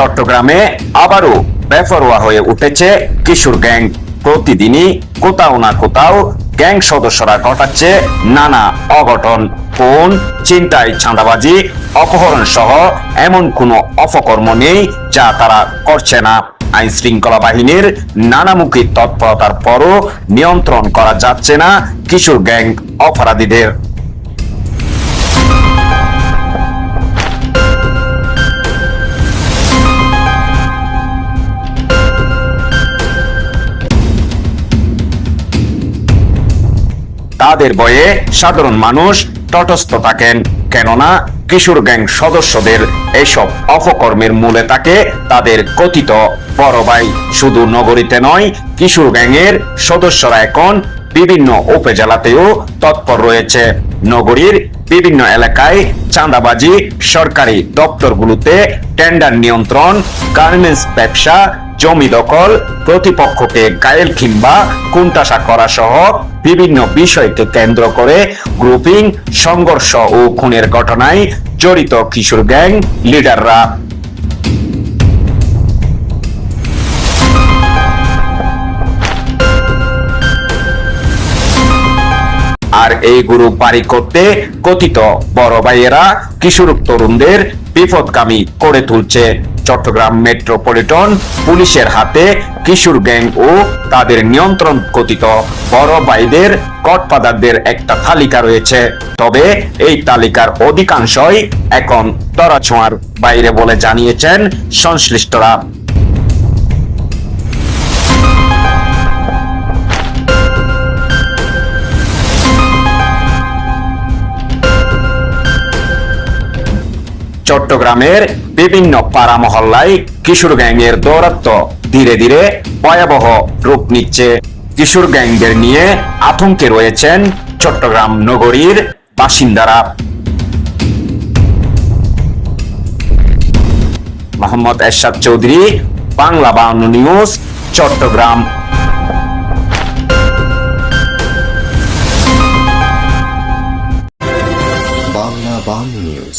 চট্টগ্রামে আবারও বেফরোয়া হয়ে উঠেছে কিশোর গ্যাং। প্রতিদিনই কোথাও না কোথাও গ্যাং সদস্যরা ঘটাচ্ছে নানা অঘটন। কোন চিন্তায় ছাঁদাবাজি অপহরণ সহ এমন কোনো অপকর্ম নেই যা তারা করছে না। আইন শৃঙ্খলা বাহিনীর নানামুখী তৎপরতার পরও নিয়ন্ত্রণ করা যাচ্ছে না কিশোর গ্যাং অপরাধীদের। তাদের বয়ে সাধারণ মানুষ তটস্থ থাকেন। কেননা কিশোর গ্যাং সদস্যদের এসব অপকর্মের মূলে থাকে তাদের কথিত বড় ভাই শুধু নগরীতে নয়, কিশোর গ্যাংয়ের সদস্যরা এখন বিভিন্ন উপজেলাতেও তৎপর রয়েছে। নগরীর বিভিন্ন এলাকায় চাঁদাবাজি, সরকারি দপ্তরগুলোতে টেন্ডার নিয়ন্ত্রণ, গার্মেন্টস ব্যবসা জমি দখল, প্রতিপক্ষকে গায়েল কিংবা কুণ্ঠাসা করা সহ বিভিন্ন বিষয়কে কেন্দ্র করে গ্রুপিং, সংঘর্ষ ও খুনের ঘটনায় জড়িত কিশোর গ্যাং লিডাররা। আর এই গুরু বাড়ি করতে কথিত, বড় ভাইয়েরা কিশোর তরুণদের বিপদগামী করে তুলছে। চট্টগ্রাম মেট্রোপলিটন পুলিশের হাতে কিশোর গ্যাং ও তাদের নিয়ন্ত্রণ কথিত বড় ভাইদের কটপাদারদের একটা তালিকা রয়েছে। তবে এই তালিকার অধিকাংশই এখন তরাছোঁয়ার বাইরে বলে জানিয়েছেন সংশ্লিষ্টরা। চট্টগ্রামের বিভিন্ন পাড়া মহল্লায় কিশোর গ্যাংয়ের দৌরাত্ম ধীরে ধীরে ভয়াবহ রূপ নিচ্ছে। কিশোর গ্যাংদের নিয়ে আতঙ্কে রয়েছেন চট্টগ্রাম নগরীর বাসিন্দারা। মোহাম্মদ এরশাদ চৌধুরী, বাংলা বাউন্ন নিউজ, চট্টগ্রাম। বাংলা বাংলা নিউজ।